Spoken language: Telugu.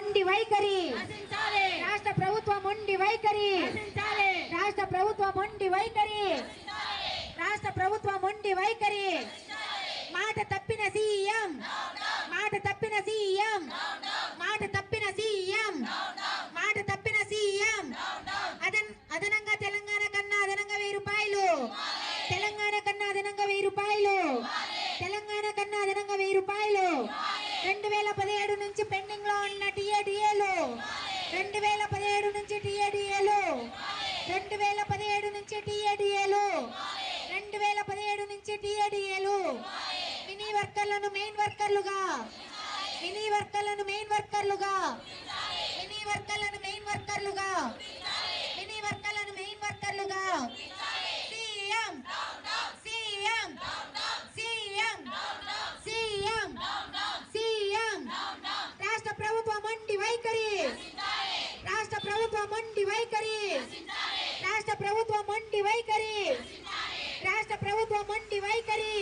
మొండి వైఖరి. రాష్ట్ర ప్రభుత్వ మొండి వైఖరి. రాష్ట్ర ప్రభుత్వ మొండి వైఖరి. రాష్ట్ర ప్రభుత్వ మొండి వైఖరి. మాట తప్పిన సీఎం. మాట తప్పిన సీఎం. మాట తప్పిన రెండు వేల పదిహేడు నుంచి పెండింగ్లో ఉన్న టీఏడిఏలు. రెండు వేల పదిహేడు నుంచి టీఏడిఏలు. రెండు వేల పదిహేడు నుంచి టీఏడిఏలు. రెండు వేల పదిహేడు నుంచి టీఏడిఏలు. మినీ వర్కర్లను మెయిన్ వర్కర్లుగా. మినీ వర్కర్లను మెయిన్ వర్కర్లుగా మినీ వర్కర్లను మెయిన్ వర్కర్లుగా మినీ వర్కర్లను main వర్కర్లుగా CM CM CM CM CM రాష్ట్ర ప్రభుత్వ మొండి వైఖరి రాష్ట్ర ప్రభుత్వ మొండి వైఖరి రాష్ట్ర ప్రభుత్వ మొండి వైఖరి రాష్ట్ర ప్రభుత్వ మొండి వైఖరి